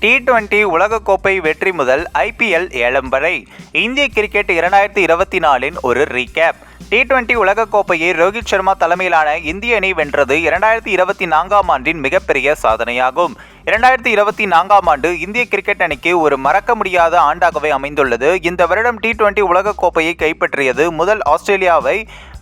T twenty உலகக்கோப்பை வெற்றி முதல் ஐபிஎல் ஏலம் வரை. இந்திய கிரிக்கெட் இரண்டாயிரத்தி இருபத்தி நாலின் ஒரு ரீகேப் டி டுவெண்டி உலகக்கோப்பையை ரோஹித் சர்மா தலைமையிலான இந்திய அணி வென்றது இரண்டாயிரத்தி இருபத்தி நான்காம் ஆண்டின் மிகப்பெரிய சாதனையாகும். இரண்டாயிரத்தி இருபத்தி நான்காம் ஆண்டு இந்திய கிரிக்கெட் அணிக்கு ஒரு மறக்க முடியாத ஆண்டாகவே அமைந்துள்ளது. இந்த வருடம் டி டுவெண்டி உலகக்கோப்பையை கைப்பற்றியது முதல் ஆஸ்திரேலியாவை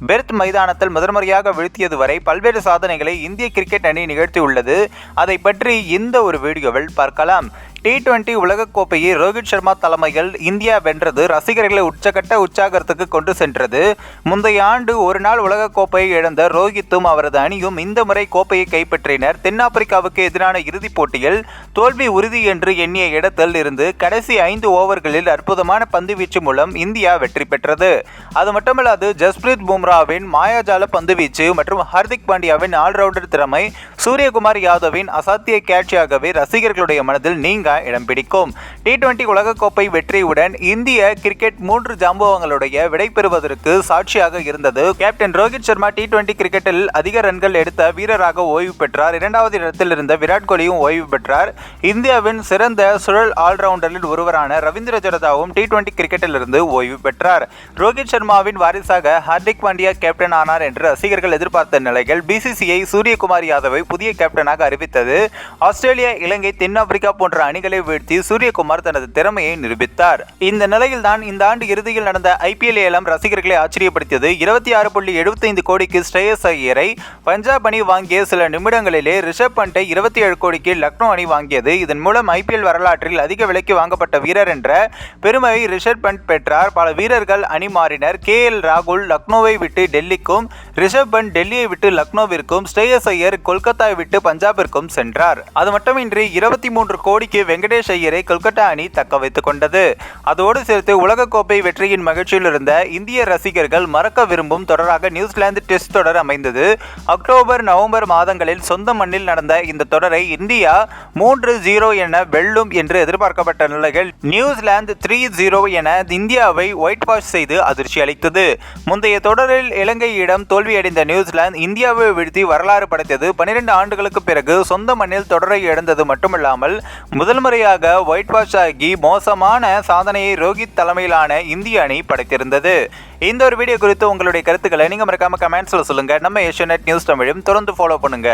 பெர்த் மைதானத்தில் முதன்முறையாக வீழ்த்தியது வரை பல்வேறு சாதனைகளை இந்திய கிரிக்கெட் அணி நிகழ்த்தியுள்ளது. அதை பற்றி இந்த ஒரு வீடியோவில் பார்க்கலாம். டி டுவெண்டி உலகக்கோப்பையை ரோஹித் சர்மா தலைமையில் இந்தியா வென்றது. ரசிகர்களை உச்சகட்ட உற்சாகத்துக்கு கொண்டு சென்றது. முந்தைய ஆண்டு ஒரு நாள் உலகக்கோப்பையை இழந்த ரோஹித்தும் அவரது அணியும் இந்த முறை கோப்பையை கைப்பற்றினர். தென்னாப்பிரிக்காவுக்கு எதிரான இறுதிப் போட்டியில் தோல்வி உறுதி என்று எண்ணிய இடத்தில் இருந்து கடைசி ஐந்து ஓவர்களில் அற்புதமான பந்துவீச்சு மூலம் இந்தியா வெற்றி பெற்றது. அது மட்டுமல்லாது ஜஸ்பிரீத் பும்ராவின் மாயாஜால பந்துவீச்சு மற்றும் ஹர்திக் பாண்டியாவின் ஆல்ரவுண்டர் திறமை சூரியகுமார் யாதவின் அசாத்திய கேட்சியாகவே ரசிகர்களுடைய மனதில் நீங்க இடம் பிடிக்கும். டி டுவெண்டி உலகக்கோப்பை வெற்றியுடன் இந்திய கிரிக்கெட் மூன்று ஜாம்பவங்களுடைய விடைபெறுவதற்கு சாட்சியாக இருந்தது. Captain Rohit Sharma T twenty கிரிக்கெட்டில் அதிக ரன்கள் எடுத்த வீரராக ஓய்வு பெற்றார். இரண்டாவது இடத்தில் இருந்த விராட் கோலியும் ஓய்வு பெற்றார். இந்தியாவின் சிறந்த சுழல் ஆல்ரவுண்டரில் ஒருவரான ரவீந்திர ஜடேஜாவும் டி டுவெண்டி கிரிக்கெட்டில் இருந்து ஓய்வு பெற்றார். ரோஹித் சர்மாவின் வாரிசாக ஹார்திக் பாண்டியா கேப்டன் ஆனார் என்று ரசிகர்கள் எதிர்பார்த்த நிலையில் பிசிசிஐ சூரியகுமார் யாதவை புதிய கேப்டனாக அறிவித்தது. ஆஸ்திரேலியா இலங்கை தென்னாப்பிரிக்கா போன்ற அணிகள் அணிகளை வீழ்த்தி சூரியகுமார் தனது திறமையை நிரூபித்தார். இந்த நிலையில் தான் இந்த ஆண்டு இறுதியில் நடந்த ஐபிஎல் ஏலம் ரசிகர்களை ஆச்சரியப்படுத்தியது. இருபத்தி ஆறு புள்ளி எழுபத்தைந்து கோடிக்கு ஸ்ரேயஸ் ஐயரை பஞ்சாப் அணி வாங்கிய சில நிமிடங்களிலே ரிஷப் பண்டை இருபத்தி ஏழு கோடிக்கு லக்னோ அணி வாங்கியது. இதன் மூலம் ஐபிஎல் வரலாற்றில் அதிக விலைக்கு வாங்கப்பட்ட வீரர் என்ற பெருமையை ரிஷப் பண்ட் பெற்றார். பல வீரர்கள் அணி மாறினர். கே எல் ராகுல் லக்னோவை விட்டு டெல்லிக்கும் ரிஷப் பண்ட் டெல்லியை விட்டு லக்னோவிற்கும் ஸ்ரேயஸ் ஐயர் கொல்கத்தாவை விட்டு பஞ்சாபிற்கும் சென்றார். அது மட்டுமின்றி இருபத்தி மூன்று கோடிக்கு வெங்கடேஷ் ஐயரை கொல்கத்தா அணி தக்க வைத்துக் கொண்டது. அதோடு சேர்த்து உலகக்கோப்பை வெற்றியின் மகிழ்ச்சியில் இருந்த இந்திய ரசிகர்கள் மறக்க விரும்பும் தொடராக நியூசிலாந்து டெஸ்ட் தொடர் அமைந்தது. அக்டோபர் நவம்பர் மாதங்களில் சொந்த மண்ணில் நடந்த இந்த தொடரை இந்தியா மூன்று ஜீரோ என வெல்லும் என்று எதிர்பார்க்கப்பட்ட நிலையில் நியூசிலாந்து த்ரீ ஜீரோ என இந்தியாவை ஒயிட் வாஷ் செய்து அதிர்ச்சி அளித்தது. முந்தைய தொடரில் இலங்கையிடம் தோல்வியடைந்த நியூசிலாந்து இந்தியாவை வீழ்த்தி வரலாறு படைத்தது. பனிரெண்டு ஆண்டுகளுக்கு பிறகு சொந்த மண்ணில் தொடரை இழந்தது மட்டுமல்லாமல் முதல் முறையாக ஒயிட் வாஷ் ஆகி மோசமான சாதனையை ரோஹித் தலைமையிலான இந்திய அணி படைத்திருந்தது. இந்த ஒரு வீடியோ குறித்து உங்களுடைய கருத்துக்களை நீங்கள் மறக்காம கமெண்ட்ஸில் சொல்லுங்க. நம்ம ஏஷியநெட் நியூஸ் தமிழும் தொடர்ந்து ஃபாலோ பண்ணுங்க.